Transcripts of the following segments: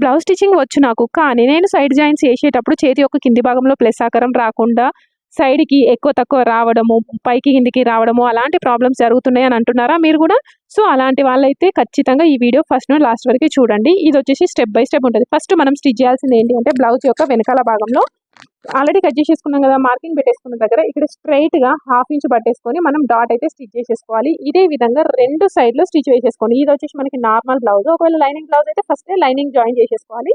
Blouse stitching వచ్చు నాకు కానీ నేను సైడ్ జాయింట్స్ వేసేటప్పుడు చేతి యొక్క కింది భాగంలో ప్లస్ ఆకారం రాకుండా సైడ్కి ఎక్కువ తక్కువ రావడము పైకి కిందికి రావడము అలాంటి ప్రాబ్లమ్స్ జరుగుతున్నాయి అని అంటున్నారా మీరు కూడా? సో అలాంటి వాళ్ళైతే ఖచ్చితంగా ఈ వీడియో ఫస్ట్ నుండి లాస్ట్ వరకు చూడండి. ఇది వచ్చేసి స్టెప్ బై స్టెప్ ఉంటుంది. ఫస్ట్ మనం స్టిచ్ చేయాల్సింది ఏంటి అంటే బ్లౌజ్ యొక్క వెనకాల భాగంలో ఆల్రెడీ కట్ చేసేసుకున్నాం కదా మార్కింగ్ పెట్టేసుకున్న దగ్గర ఇక్కడ స్ట్రైట్గా హాఫ్ ఇంచ్ పట్టేసుకొని మనం డాట్ అయితే స్టిచ్ చేసేసుకోవాలి. ఇదే విధంగా రెండు సైడ్లో స్టిచ్ వేసేసుకోండి. ఇది వచ్చేసి మనకి నార్మల్ బ్లౌజ్ ఒకవేళ లైనింగ్ బ్లౌజ్ అయితే ఫస్ట్ లైనింగ్ జాయిన్ చేసేసుకోవాలి.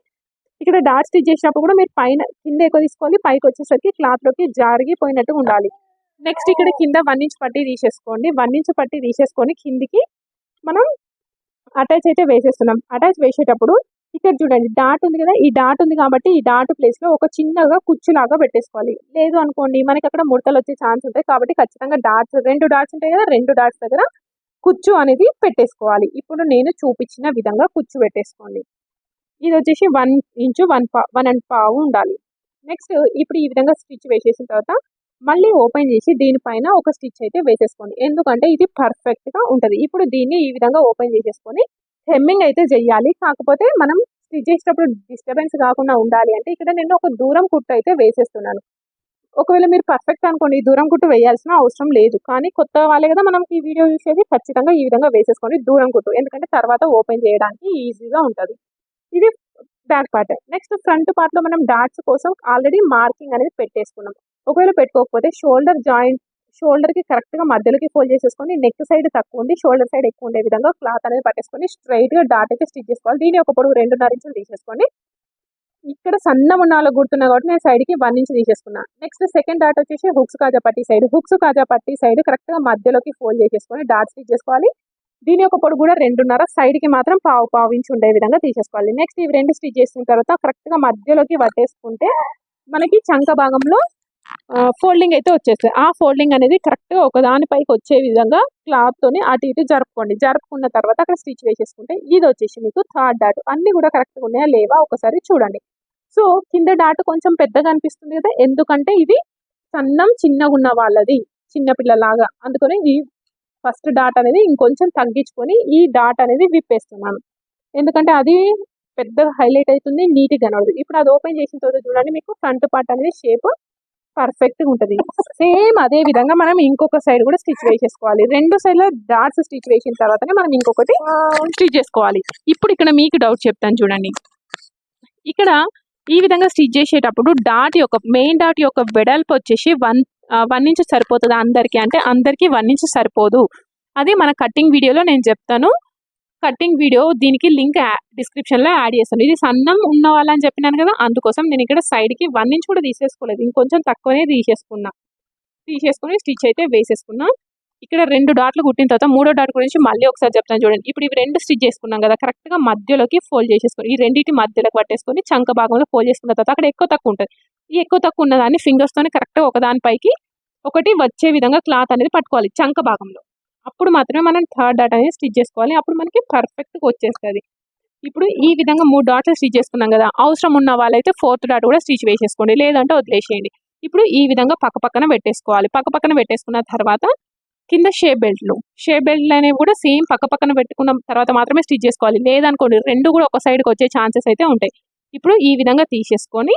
ఇక్కడ డాట్ స్టిచ్ చేసినప్పుడు కూడా మీరు పైన కింద ఎక్కువ తీసుకోవాలి. పైకి వచ్చేసరికి క్లాత్లోకి జారిగిపోయినట్టు ఉండాలి. నెక్స్ట్ ఇక్కడ కింద వన్ ఇంచ్ పట్టి తీసేసుకోండి. వన్ ఇంచ్ పట్టి తీసేసుకొని కిందికి మనం అటాచ్ అయితే వేసేస్తున్నాం. అటాచ్ వేసేటప్పుడు ఇక్కడ చూడండి డాట్ ఉంది కదా ఈ డాట్ ఉంది కాబట్టి ఈ డాట్ ప్లేస్లో ఒక చిన్నగా కుచ్చులాగా పెట్టేసుకోవాలి. లేదు అనుకోండి మనకి అక్కడ ముడతలు వచ్చే ఛాన్స్ ఉంటాయి కాబట్టి ఖచ్చితంగా డాట్స్ రెండు డాట్స్ ఉంటాయి కదా రెండు డాట్స్ దగ్గర కుచ్చు అనేది పెట్టేసుకోవాలి. ఇప్పుడు నేను చూపించిన విధంగా కుచ్చు పెట్టేసుకోండి. ఇది వచ్చేసి వన్ ఇంచు వన్ పా వన్ అండ్ పావు ఉండాలి. నెక్స్ట్ ఇప్పుడు ఈ విధంగా స్టిచ్ వేసేసిన తర్వాత మళ్ళీ ఓపెన్ చేసి దీనిపైన ఒక స్టిచ్ అయితే వేసేసుకోండి. ఎందుకంటే ఇది పర్ఫెక్ట్గా ఉంటుంది. ఇప్పుడు దీన్ని ఈ విధంగా ఓపెన్ చేసేసుకొని హెమ్మింగ్ అయితే చెయ్యాలి కాకపోతే మనం స్టిచ్ చేసేటప్పుడు డిస్టర్బెన్స్ కాకుండా ఉండాలి అంటే ఇక్కడ నేను ఒక దూరం కుట్టు అయితే వేసేస్తున్నాను. ఒకవేళ మీరు పర్ఫెక్ట్ అనుకోండి దూరం కుట్టు వేయాల్సిన అవసరం లేదు. కానీ కొత్త వాళ్ళే కదా మనం ఈ వీడియో చూసేది ఖచ్చితంగా ఈ విధంగా వేసేసుకోండి దూరం కుట్టు. ఎందుకంటే తర్వాత ఓపెన్ చేయడానికి ఈజీగా ఉంటుంది. ఇది బ్యాక్ పార్ట్ నెక్స్ట్ ఫ్రంట్ పార్ట్లో మనం డాట్స్ కోసం ఆల్రెడీ మార్కింగ్ అనేది పెట్టేసుకున్నాం. ఒకవేళ పెట్టుకోకపోతే షోల్డర్ జాయింట్ షోల్డర్కి కరెక్ట్గా మధ్యలోకి ఫోల్డ్ చేసేసుకొని నెక్ సైడ్ తక్కువ ఉంది షోల్డర్ సైడ్ ఎక్కువ ఉండే విధంగా క్లాత్ అనేది పట్టేసుకొని స్ట్రైట్గా డాట్ అయితే స్టిచ్ చేసుకోవాలి. దీని ఒక పొడుగు రెండున్నర ఇంచులు తీసేసుకోండి ఇక్కడ సన్న ఉన్న గుర్తున్నా కాబట్టి నేను సైడ్కి వన్ ఇంచ్ తీసేసుకున్నా. నెక్స్ట్ సెకండ్ డాట్ వచ్చేసి హుక్స్ కాజా పట్టి సైడ్ హుక్స్ కాజా పట్టి సైడ్ కరెక్ట్గా మధ్యలోకి ఫోల్డ్ చేసేసుకొని డాట్ స్టిచ్ చేసుకోవాలి. దీని యొక్క పొడుగు కూడా రెండున్నర సైడ్కి మాత్రం పావు పావు ఇంచ్ ఉండే విధంగా తీసేసుకోవాలి. నెక్స్ట్ ఇవి రెండు స్టిచ్ చేసిన తర్వాత కరెక్ట్గా మధ్యలోకి పట్టేసుకుంటే మనకి చంక భాగంలో ఫోల్డింగ్ అయితే వచ్చేస్తుంది ఆ ఫోల్డింగ్ అనేది కరెక్ట్గా ఒక దానిపైకి వచ్చే విధంగా క్లాత్ తోని అటు ఇటు జరుపుకోండి. జరుపుకున్న తర్వాత అక్కడ స్టిచ్ వేసేసుకుంటే ఇది వచ్చేసి మీకు థర్డ్ డాట్. అన్నీ కూడా కరెక్ట్గా ఉన్నాయా? లేవా? ఒకసారి చూడండి. సో కింద డాట్ కొంచెం పెద్దగా అనిపిస్తుంది కదా? ఎందుకంటే ఇది సన్నం చిన్నగా ఉన్న వాళ్ళది చిన్నపిల్లలాగా అందుకని ఈ ఫస్ట్ డాట్ అనేది ఇంకొంచెం తగ్గించుకొని ఈ డాట్ అనేది విప్పేస్తున్నాను. ఎందుకంటే అది పెద్దగా హైలైట్ అవుతుంది నీట్గా కనబడదు ఇప్పుడు అది ఓపెన్ చేసిన తర్వాత చూడండి మీకు ఫ్రంట్ పార్ట్ అనేది షేప్ పర్ఫెక్ట్గా ఉంటది. సేమ్ అదే విధంగా మనం ఇంకొక సైడ్ కూడా స్టిచ్ వేసేసుకోవాలి. రెండు సైడ్లో డాట్స్ స్టిచ్ వేసిన తర్వాతనే మనం ఇంకొకటి స్టిచ్ చేసుకోవాలి. ఇప్పుడు ఇక్కడ మీకు డౌట్ చెప్తాను చూడండి. ఇక్కడ ఈ విధంగా స్టిచ్ చేసేటప్పుడు డాట్ యొక్క మెయిన్ డాట్ యొక్క వెడల్పు వచ్చేసి వన్ వన్ ఇంచ్ సరిపోతుంది అందరికి? అంటే అందరికి వన్ ఇంచ్ సరిపోదు. అది మన కటింగ్ వీడియోలో నేను చెప్తాను. కటింగ్ వీడియో దీనికి లింక్ డిస్క్రిప్షన్లో యాడ్ చేస్తాను. ఇది సన్నం ఉన్న వాళ్ళని చెప్పినాను కదా అందుకోసం నేను ఇక్కడ సైడ్కి వన్ ఇంచ్ కూడా తీసేసుకోలేదు. ఇంకొంచెం తక్కువనే తీసేసుకున్నా. తీసేసుకుని స్టిచ్ అయితే వేసేసుకున్నా. ఇక్కడ రెండు డాట్లు కుట్టిన తర్వాత మూడో డాట్ గురించి మళ్ళీ ఒకసారి చెప్తాను చూడండి. ఇప్పుడు ఇవి రెండు స్టిచ్ చేసుకున్నాం కదా కరెక్ట్గా మధ్యలోకి ఫోల్డ్ చేసేసుకొని ఈ రెండింటి మధ్యలోకి పట్టేసుకొని చంక భాగంలో ఫోల్డ్ చేసుకున్న తర్వాత అక్కడ ఎక్కువ తక్కువ ఉంటుంది. ఈ ఎక్కువ తక్కువ ఉన్న దాన్ని ఫింగర్స్ తోని ఒకదానిపైకి ఒకటి వచ్చే విధంగా క్లాత్ అనేది పట్టుకోవాలి చంక భాగంలో. అప్పుడు మాత్రమే మనం థర్డ్ డాట్ అనేది స్టిచ్ చేసుకోవాలి. అప్పుడు మనకి పర్ఫెక్ట్గా వచ్చేస్తుంది. ఇప్పుడు ఈ విధంగా మూడు డాట్లు స్టిచ్ చేసుకున్నాం కదా అవసరం ఉన్న వాళ్ళైతే ఫోర్త్ డాట్ కూడా స్టిచ్ వేసేసుకోండి. లేదంటే వదిలేసేయండి. ఇప్పుడు ఈ విధంగా పక్క పక్కన పెట్టేసుకోవాలి. పక్క పక్కన పెట్టేసుకున్న తర్వాత కింద షేప్ బెల్ట్లు. షేప్ బెల్ట్లు అనేవి కూడా సేమ్ పక్క పక్కన పెట్టుకున్న తర్వాత మాత్రమే స్టిచ్ చేసుకోవాలి. లేదనుకోండి రెండు కూడా ఒక సైడ్కి వచ్చే ఛాన్సెస్ అయితే ఉంటాయి. ఇప్పుడు ఈ విధంగా తీసేసుకొని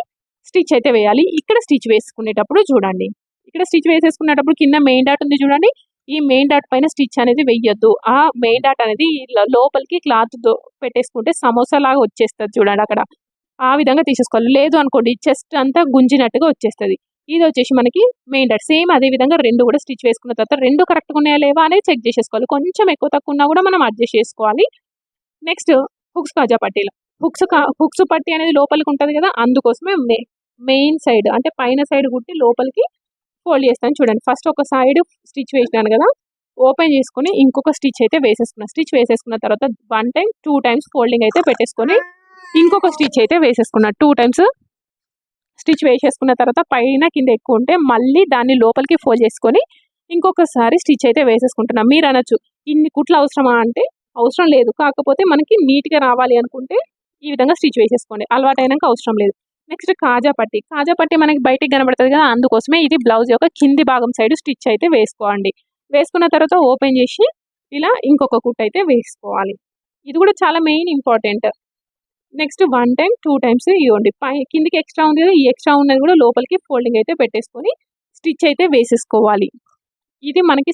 స్టిచ్ అయితే వేయాలి. ఇక్కడ స్టిచ్ వేసుకునేటప్పుడు చూడండి. ఇక్కడ స్టిచ్ వేసేసుకునేటప్పుడు కింద మెయిన్ డాట్ ఉంది చూడండి. ఈ మెయిన్ డాట్ పైన స్టిచ్ అనేది వెయ్యొద్దు. ఆ మెయిన్ డాట్ అనేది లోపలికి క్లాత్ పెట్టేసుకుంటే సమోసా లాగా వచ్చేస్తుంది చూడండి అక్కడ. ఆ విధంగా తీసేసుకోవాలి. లేదు అనుకోండి చెస్ట్ అంతా గుంజినట్టుగా వచ్చేస్తుంది. ఇది వచ్చేసి మనకి మెయిన్ డాట్ సేమ్ అదే విధంగా రెండు కూడా స్టిచ్ వేసుకున్న తర్వాత రెండు కరెక్ట్గా ఉన్నాయా లేవా అనేది చెక్ చేసేసుకోవాలి. కొంచెం ఎక్కువ తక్కువ ఉన్నా కూడా మనం అడ్జస్ట్ చేసుకోవాలి. నెక్స్ట్ హుక్స్ కాజా పట్టీలు. హుక్స్ హుక్స్ పట్టి అనేది లోపలికి ఉంటుంది కదా అందుకోసమే మెయిన్ సైడ్ అంటే పైన సైడ్ కుట్టి లోపలికి ఫోల్డ్ చేస్తాను. చూడండి ఫస్ట్ ఒక సైడ్ స్టిచ్ వేసినాను కదా ఓపెన్ చేసుకుని ఇంకొక స్టిచ్ అయితే వేసేసుకున్నాను స్టిచ్ వేసేసుకున్న తర్వాత one time two times folding అయితే పెట్టేసుకొని ఇంకొక స్టిచ్ అయితే వేసేసుకున్నా. టూ టైమ్స్ స్టిచ్ వేసేసుకున్న తర్వాత పైన కింద ఎక్కువ ఉంటే మళ్ళీ దాన్ని లోపలికి ఫోల్డ్ చేసుకొని ఇంకొకసారి స్టిచ్ అయితే వేసేసుకుంటున్నాను మీరు అనొచ్చు ఇన్ని కుట్లు అవసరమా అంటే అవసరం లేదు. కాకపోతే మనకి నీట్గా రావాలి అనుకుంటే ఈ విధంగా స్టిచ్ వేసేసుకోండి. అలవాటైనాక అవసరం లేదు. నెక్స్ట్ కాజా పట్టి. కాజా పట్టి మనకి బయటికి కనబడుతుంది కదా అందుకోసమే ఇది బ్లౌజ్ యొక్క కింది భాగం సైడ్ స్టిచ్ అయితే వేసుకోండి. వేసుకున్న తర్వాత ఓపెన్ చేసి ఇలా ఇంకొక కుట్ అయితే వేసుకోవాలి. ఇది కూడా చాలా main important. Next one time two times ఇవ్వండి. పై కిందికి ఎక్స్ట్రా ఉంది కదా ఈ ఎక్స్ట్రా ఉన్నది కూడా లోపలికి ఫోల్డింగ్ అయితే పెట్టేసుకొని స్టిచ్ అయితే వేసేసుకోవాలి. ఇది మనకి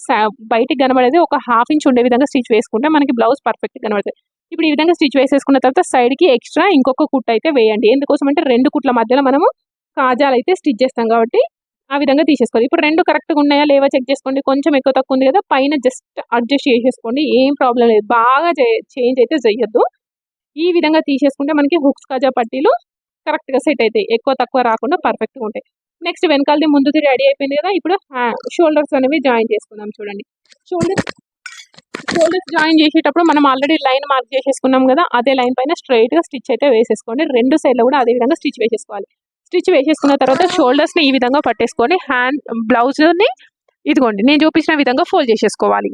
బయటికి కనబడేది ఒక హాఫ్ ఇంచ్ ఉండే విధంగా స్టిచ్ వేసుకుంటే మనకి బ్లౌజ్ పర్ఫెక్ట్ కనబడుతుంది. ఇప్పుడు ఈ విధంగా స్టిచ్ వేసేసుకున్న తర్వాత సైడ్కి ఎక్స్ట్రా ఇంకొక కుట్ అయితే వేయండి. ఎందుకోసం అంటే రెండు కుట్ల మధ్యలో మనము కాజాలు అయితే స్టిచ్ చేస్తాం కాబట్టి ఆ విధంగా తీసేసుకోవాలి. ఇప్పుడు రెండు కరెక్ట్గా ఉన్నాయా లేవా చెక్ చేసుకోండి. కొంచెం ఎక్కువ తక్కువ ఉంది కదా పైన జస్ట్ అడ్జస్ట్ చేసేసుకోండి. ఏం ప్రాబ్లం లేదు. బాగా చేంజ్ అయితే చేయొద్దు ఈ విధంగా తీసేసుకుంటే మనకి హుక్స్ కాజా పట్టీలు కరెక్ట్గా సెట్ అవుతాయి ఎక్కువ తక్కువ రాకుండా పర్ఫెక్ట్గా ఉంటాయి. నెక్స్ట్ వెనకాలది ముందుది రెడీ అయిపోయింది కదా ఇప్పుడు షోల్డర్స్ అనేవి జాయిన్ చేసుకుందాం చూడండి. షోల్డర్స్ షోల్డర్స్ జాయిన్ చేసేటప్పుడు మనం ఆల్రెడీ లైన్ మార్క్ చేసేసుకున్నాం కదా అదే లైన్ పైన స్ట్రైట్గా స్టిచ్ అయితే వేసేసుకోండి. రెండు సైడ్లో కూడా అదే విధంగా స్టిచ్ వేసేసుకోవాలి. స్టిచ్ వేసేసుకున్న తర్వాత షోల్డర్స్ని ఈ విధంగా పట్టేసుకొని హ్యాండ్ బ్లౌజ్ని ఇదిగోండి నేను చూపించిన విధంగా ఫోల్డ్ చేసేసుకోవాలి.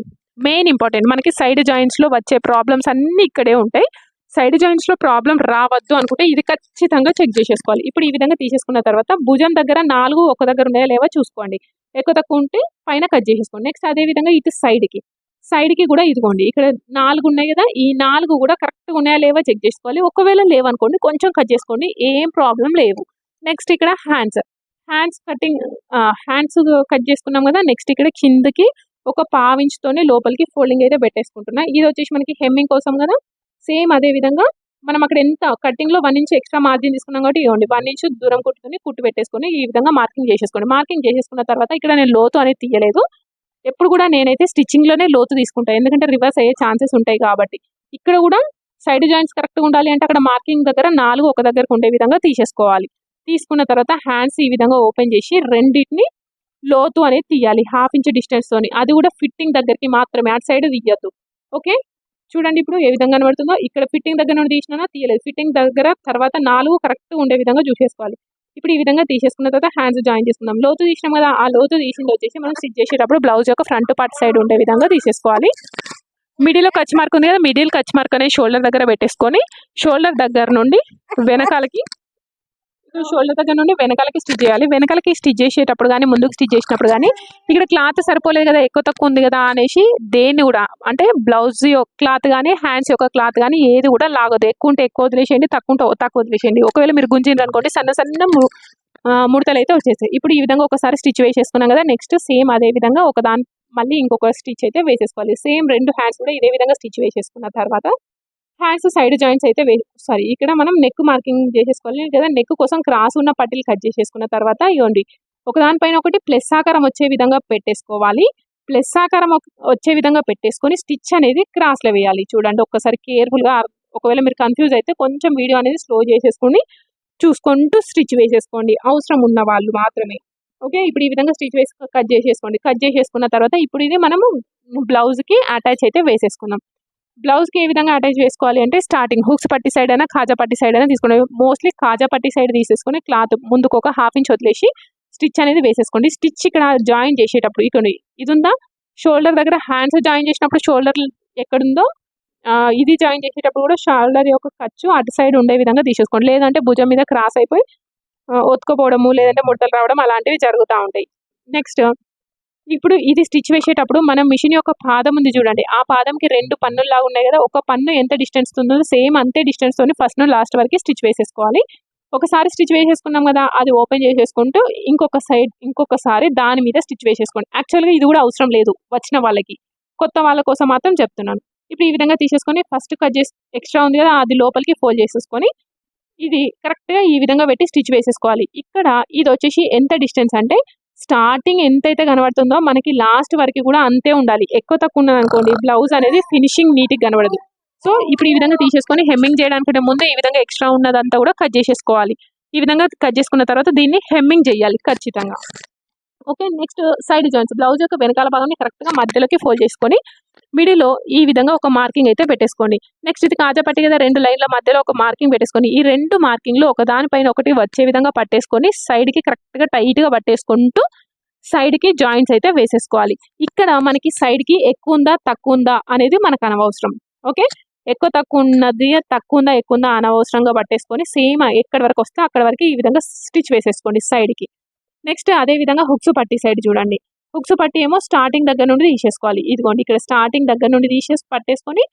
మెయిన్ ఇంపార్టెంట్ మనకి సైడ్ జాయింట్స్లో వచ్చే ప్రాబ్లమ్స్ అన్నీ ఇక్కడే ఉంటాయి. సైడ్ జాయింట్స్లో ప్రాబ్లం రావద్దు అనుకుంటే ఇది ఖచ్చితంగా చెక్ చేసేసుకోవాలి. ఇప్పుడు ఈ విధంగా తీసేసుకున్న తర్వాత భుజం దగ్గర నాలుగు ఒక దగ్గర ఉన్నాయా లేవా చూసుకోండి. ఎక్కువ తక్కువ ఉంటే పైన కట్ చేసేసుకోండి. నెక్స్ట్ అదే విధంగా ఇటు సైడ్కి సైడ్కి కూడా ఇదిగోండి ఇక్కడ నాలుగు ఉన్నాయి కదా ఈ నాలుగు కూడా కరెక్ట్గా ఉన్నాయా లేవా చెక్ చేసుకోవాలి. ఒకవేళ లేవనుకోండి కొంచెం కట్ చేసుకోండి ఏం ప్రాబ్లం లేవు. నెక్స్ట్ ఇక్కడ hands hands cutting hands cut చేసుకున్నాం కదా నెక్స్ట్ ఇక్కడ కిందకి ఒక పావించుతోనే లోపలికి ఫోల్డింగ్ అయితే పెట్టేసుకుంటున్నా. ఇది వచ్చేసి మనకి హెమ్మింగ్ కోసం కదా సేమ్ అదే విధంగా మనం అక్కడ ఎంత కటింగ్లో వన్ ఇంచ్ ఎక్స్ట్రా మార్జిన్ తీసుకున్నాం కాబట్టి ఇవ్వండి వన్ ఇంచ్ దూరం కుట్టుకుని కుట్టు పెట్టేసుకొని ఈ విధంగా మార్కింగ్ చేసేసుకోండి. మార్కింగ్ చేసేసుకున్న తర్వాత ఇక్కడ నేను లోతు అనేది తీయలేదు. ఎప్పుడు కూడా నేనైతే స్టిచ్చింగ్లోనే లోతు తీసుకుంటాను ఎందుకంటే రివర్స్ అయ్యే ఛాన్సెస్ ఉంటాయి కాబట్టి. ఇక్కడ కూడా సైడ్ జాయింట్స్ కరెక్ట్గా ఉండాలి అంటే అక్కడ మార్కింగ్ దగ్గర నాలుగు ఒక దగ్గరకు ఉండే విధంగా తీసేసుకోవాలి. తీసుకున్న తర్వాత హ్యాండ్స్ ఈ విధంగా ఓపెన్ చేసి రెండింటిని లోతు అనేది తీయాలి. హాఫ్ ఇంచ్ డిస్టెన్స్ తోని. అది కూడా ఫిట్టింగ్ దగ్గరికి మాత్రమే. అటు సైడ్ తీయద్దు. ఓకే? చూడండి ఇప్పుడు ఏ విధంగా కనబడుతుందో. ఇక్కడ ఫిట్టింగ్ దగ్గర నుండి తీసినా తీయలేదు. ఫిట్టింగ్ దగ్గర తర్వాత నాలుగు కరెక్ట్ ఉండే విధంగా చూసేసుకోవాలి. ఇప్పుడు ఈ విధంగా తీసేసుకున్న తర్వాత హ్యాండ్స్ జాయిన్ చేసుకుందాం. లోతు తీసినాం కదా ఆ లోతు తీసింది వచ్చేసి మనం స్టిచ్ చేసేటప్పుడు బ్లౌజ్ యొక్క ఫ్రంట్ పార్ట్ సైడ్ ఉండే విధంగా తీసేసుకోవాలి. మిడిల్లో కచ్ మార్క్ ఉంది కదా మిడిల్ కచ్ మార్క్ అనేది షోల్డర్ దగ్గర పెట్టేసుకొని షోల్డర్ దగ్గర నుండి వెనకాలకి షోల్డర్ దగ్గర నుండి వెనకాలకి స్టిచ్ చేయాలి. వెనకాలకి స్టిచ్ చేసేటప్పుడు కానీ ముందుకు స్టిచ్ చేసినప్పుడు కానీ ఇక్కడ క్లాత్ సరిపోలేదు కదా ఎక్కువ తక్కువ ఉంది కదా అనేసి దేన్ని కూడా అంటే బ్లౌజ్ యొక్క క్లాత్ కానీ హ్యాండ్స్ యొక్క క్లాత్ కానీ ఏది కూడా లాగదు ఎక్కువ ఉంటే ఎక్కువ వదిలేసేయండి తక్కువ ఉంటే తక్కువ వదిలేసేయండి. ఒకవేళ మీరు గుంజిండ్రు అనుకోండి సన్న సన్న ముడతలు అయితే వచ్చేస్తాయి. ఇప్పుడు ఈ విధంగా ఒకసారి స్టిచ్ వేసేసుకున్నాం కదా నెక్స్ట్ సేమ్ అదే విధంగా ఒక దాని మళ్ళీ ఇంకొక స్టిచ్ అయితే వేసేసుకోవాలి. సేమ్ రెండు హ్యాండ్స్ కూడా ఇదే విధంగా స్టిచ్ వేసేసుకున్న తర్వాత హ్యాండ్స్ సైడ్ జాయింట్స్ అయితే సారీ ఇక్కడ మనం నెక్ మార్కింగ్ చేసేసుకోవాలి కదా నెక్ కోసం క్రాస్ ఉన్న పట్టీలు కట్ చేసేసుకున్న తర్వాత ఇవ్వండి. ఒకదానిపైన ఒకటి ప్లస్ ఆకారం వచ్చే విధంగా పెట్టేసుకోవాలి. ప్లస్ ఆకారం వచ్చే విధంగా పెట్టేసుకొని స్టిచ్ అనేది క్రాస్లో వేయాలి. చూడండి ఒక్కసారి కేర్ఫుల్గా ఒకవేళ మీరు కన్ఫ్యూజ్ అయితే కొంచెం వీడియో అనేది స్లో చేసేసుకొని చూసుకుంటూ స్టిచ్ వేసేసుకోండి. అవసరం ఉన్న వాళ్ళు మాత్రమే. ఓకే ఇప్పుడు ఈ విధంగా స్టిచ్ వేసి కట్ చేసేసుకోండి. కట్ చేసేసుకున్న తర్వాత ఇప్పుడు ఇది మనము బ్లౌజ్కి అటాచ్ అయితే వేసేసుకున్నాం. బ్లౌజ్కి ఏ విధంగా అటాచ్ చేసుకోవాలి అంటే స్టార్టింగ్ హుక్స్ పట్టి సైడ్ అయినా కాజా పట్టి సైడ్ అయినా తీసుకోండి. మోస్ట్లీ కాజా పట్టి సైడ్ తీసేసుకుని క్లాత్ ముందుకు ఒక హాఫ్ ఇంచ్ వదిలేసి స్టిచ్ అనేది వేసేసుకోండి. స్టిచ్ ఇక్కడ జాయిన్ చేసేటప్పుడు ఇక్కడ ఇది ఉందా షోల్డర్ దగ్గర హ్యాండ్స్ జాయిన్ చేసినప్పుడు షోల్డర్ ఎక్కడుందో ఇది జాయిన్ చేసేటప్పుడు కూడా షోల్డర్ యొక్క ఖర్చు అటు సైడ్ ఉండే విధంగా తీసేసుకోండి. లేదంటే భుజం మీద క్రాస్ అయిపోయి ఒత్తుకోపోవడము లేదంటే ముడతలు రావడం అలాంటివి జరుగుతూ ఉంటాయి. నెక్స్ట్ ఇప్పుడు ఇది స్టిచ్ వేసేటప్పుడు మనం మిషన్ యొక్క పాదం ఉంది చూడండి. ఆ పాదంకి రెండు పన్నుల్లాగా ఉన్నాయి కదా. ఒక పన్ను ఎంత డిస్టెన్స్ ఉందో సేమ్ అంతే డిస్టెన్స్ తోని ఫస్ట్ లాస్ట్ వరకు స్టిచ్ వేసేసుకోవాలి. ఒకసారి స్టిచ్ వేసేసుకున్నాం కదా అది ఓపెన్ చేసేసుకుంటూ ఇంకొక సైడ్ ఇంకొకసారి దాని మీద స్టిచ్ వేసేసుకోండి. యాక్చువల్గా ఇది కూడా అవసరం లేదు వచ్చిన వాళ్ళకి. కొత్త వాళ్ళ కోసం మాత్రం చెప్తున్నాను. ఇప్పుడు ఈ విధంగా తీసేసుకొని ఫస్ట్ కట్ చేసి ఎక్స్ట్రా ఉంది కదా అది లోపలికి ఫోల్డ్ చేసేసుకొని ఇది కరెక్ట్గా ఈ విధంగా పెట్టి స్టిచ్ వేసేసుకోవాలి. ఇక్కడ ఇది వచ్చేసి ఎంత డిస్టెన్స్ అంటే స్టార్టింగ్ ఎంతైతే కనబడుతుందో మనకి లాస్ట్ వరకు కూడా అంతే ఉండాలి. ఎక్కువ తక్కువ ఉన్నది అనుకోండి బ్లౌజ్ అనేది ఫినిషింగ్ నీట్గా కనబడదు. సో ఇప్పుడు ఈ విధంగా తీసేసుకొని హెమ్మింగ్ చేయడానికంటే ముందు ఈ విధంగా ఎక్స్ట్రా ఉన్నదంతా కూడా కట్ చేసేసుకోవాలి. ఈ విధంగా కట్ చేసుకున్న తర్వాత దీన్ని హెమ్మింగ్ చేయాలి ఖచ్చితంగా. Okay next side joints. Blouse యొక్క వెనకాల భాగాన్ని కరెక్ట్గా మధ్యలోకి ఫోల్డ్ చేసుకొని మిడిలో ఈ విధంగా ఒక మార్కింగ్ అయితే పెట్టేసుకోండి. నెక్స్ట్ ఇది కాజాపట్టి కదా రెండు లైన్ల మధ్యలో ఒక మార్కింగ్ పెట్టేసుకొని ఈ రెండు మార్కింగ్లు ఒకదానిపైన ఒకటి వచ్చే విధంగా పట్టేసుకొని సైడ్కి కరెక్ట్గా టైట్గా పట్టేసుకుంటూ సైడ్కి జాయింట్స్ అయితే వేసేసుకోవాలి. ఇక్కడ మనకి సైడ్కి ఎక్కువ ఉందా తక్కువ ఉందా అనేది మనకు అనవసరం. ఓకే? ఎక్కువ తక్కువ ఉన్నది తక్కువ ఉందా ఎక్కువ ఉందా అనవసరంగా పట్టేసుకొని సేమ్ ఎక్కడి వరకు వస్తే అక్కడ వరకు ఈ విధంగా స్టిచ్ వేసేసుకోండి సైడ్కి నెక్స్ట్ అదే విధంగా హుక్స్ పట్టి సైడ్ చూడండి. హుక్స్ పట్టి ఏమో స్టార్టింగ్ దగ్గర నుండి తీసేసుకోవాలి. ఇదిగోండి ఇక్కడ స్టార్టింగ్ దగ్గర నుండి తీసేసి పట్టేసుకొని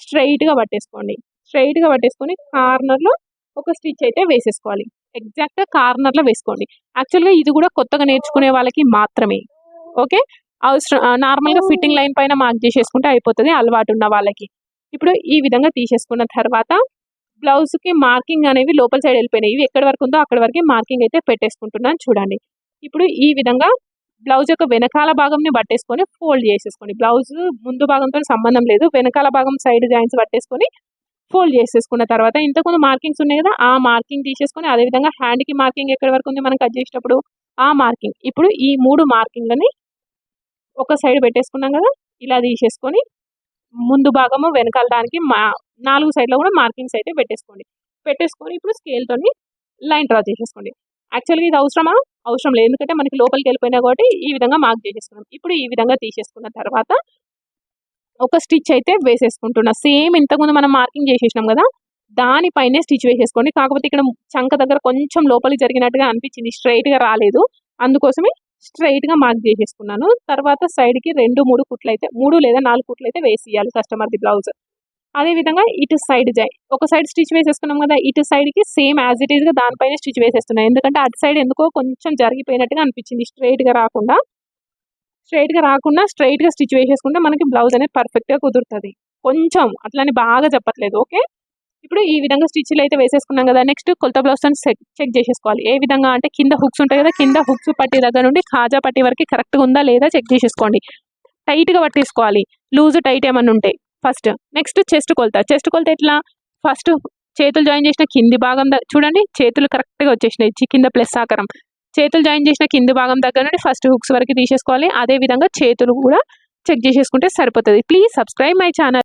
స్ట్రైట్గా పట్టేసుకోండి. స్ట్రైట్గా పట్టేసుకొని కార్నర్లో ఒక స్టిచ్ అయితే వేసేసుకోవాలి. ఎగ్జాక్ట్గా కార్నర్లో వేసుకోండి. యాక్చువల్గా ఇది కూడా కొత్తగా నేర్చుకునే వాళ్ళకి మాత్రమే. ఓకే అవసరం నార్మల్గా ఫిట్టింగ్ లైన్ పైన మార్క్ చేసేసుకుంటే అయిపోతుంది అలవాటు ఉన్న వాళ్ళకి. ఇప్పుడు ఈ విధంగా తీసేసుకున్న తర్వాత బ్లౌజ్కి మార్కింగ్ అనేవి లోపల సైడ్ వెళ్ళిపోయినాయి. ఇవి ఎక్కడి వరకు ఉందో అక్కడి వరకు మార్కింగ్ అయితే పెట్టేసుకుంటున్నాను చూడండి. ఇప్పుడు ఈ విధంగా బ్లౌజ్ యొక్క వెనకాల భాగంని పట్టేసుకొని ఫోల్డ్ చేసేసుకోండి. బ్లౌజ్ ముందు భాగంతో సంబంధం లేదు. వెనకాల భాగం సైడ్ జాయింట్స్ పట్టేసుకొని ఫోల్డ్ చేసేసుకున్న తర్వాత ఇంతకుముందు మార్కింగ్స్ ఉన్నాయి కదా ఆ మార్కింగ్ తీసేసుకొని అదేవిధంగా హ్యాండ్కి మార్కింగ్ ఎక్కడి వరకు ఉంది మనం కట్ చేసేటప్పుడు? ఆ మార్కింగ్. ఇప్పుడు ఈ మూడు మార్కింగ్లని ఒక సైడ్ పెట్టేసుకున్నాం కదా ఇలా తీసేసుకొని ముందు భాగము వెనకాల దానికి మా నాలుగు సైడ్లో కూడా మార్కింగ్స్ అయితే పెట్టేసుకోండి. పెట్టేసుకొని ఇప్పుడు స్కేల్తోని లైన్ డ్రా చేసేసుకోండి. యాక్చువల్గా ఇది అవసరమా? అవసరం లేదు. ఎందుకంటే మనకి లోపలికి వెళ్ళిపోయినా కాబట్టి ఈ విధంగా మార్క్ చేసేసుకున్నాం. ఇప్పుడు ఈ విధంగా తీసేసుకున్న తర్వాత ఒక స్టిచ్ అయితే వేసేసుకుంటున్నా. సేమ్ ఇంతకుముందు మనం మార్కింగ్ చేసేసినాం కదా దానిపైనే స్టిచ్ వేసేసుకోండి. కాకపోతే ఇక్కడ చంక దగ్గర కొంచెం లోపలికి జరిగినట్టుగా అనిపించింది. స్ట్రైట్గా రాలేదు. అందుకోసమే స్ట్రైట్గా మార్క్ చేసేసుకున్నాను. తర్వాత సైడ్కి రెండు మూడు కుట్లు అయితే మూడు లేదా నాలుగు కుట్లు అయితే వేసేయాలి కస్టమర్ది బ్లౌజ్ అదేవిధంగా ఇటు సైడ్ జై ఒక సైడ్ స్టిచ్ వేసేసుకున్నాం కదా ఇటు సైడ్కి సేమ్ యాజ్ ఇట్ ఈస్గా దానిపైన స్టిచ్ వేసేస్తున్నాయి. ఎందుకంటే అటు సైడ్ ఎందుకో కొంచెం జరిగిపోయినట్టుగా అనిపించింది స్ట్రైట్గా రాకుండా. స్ట్రైట్గా రాకుండా స్ట్రైట్గా స్టిచ్ వేసేసుకుంటే మనకి బ్లౌజ్ అనేది పర్ఫెక్ట్గా కుదురుతుంది. కొంచెం అట్లని బాగా చెప్పట్లేదు ఓకే ఇప్పుడు ఈ విధంగా స్టిచ్లు అయితే వేసేసుకున్నాం కదా నెక్స్ట్ కొలత బ్లౌజ్ చెక్ చెక్ చేసేసుకోవాలి. ఏ విధంగా అంటే కింద హుక్స్ ఉంటాయి కదా కింద హుక్స్ పట్టి దగ్గర నుండి ఖాజా పట్టి వరకు కరెక్ట్గా ఉందా లేదా చెక్ చేసేసుకోండి. టైట్గా పట్టేసుకోవాలి. లూజ్ టైట్ ఏమన్నా ఉంటే. ఫస్ట్. నెక్స్ట్ చెస్ట్ కొలత. చెస్ట్ కొలత ఎట్లా? ఫస్ట్ చేతులు జాయిన్ చేసిన కింది భాగం చూడండి. చేతులు కరెక్ట్గా వచ్చేసినాయి. చి- కింద ప్లస్ ఆకారం. చేతులు జాయిన్ చేసిన కింది భాగం దగ్గర నుండి ఫస్ట్ హుక్స్ వరకు తీసేసుకోవాలి. అదే విధంగా చేతులు కూడా చెక్ చేసేసుకుంటే సరిపోతుంది. Please subscribe my channel.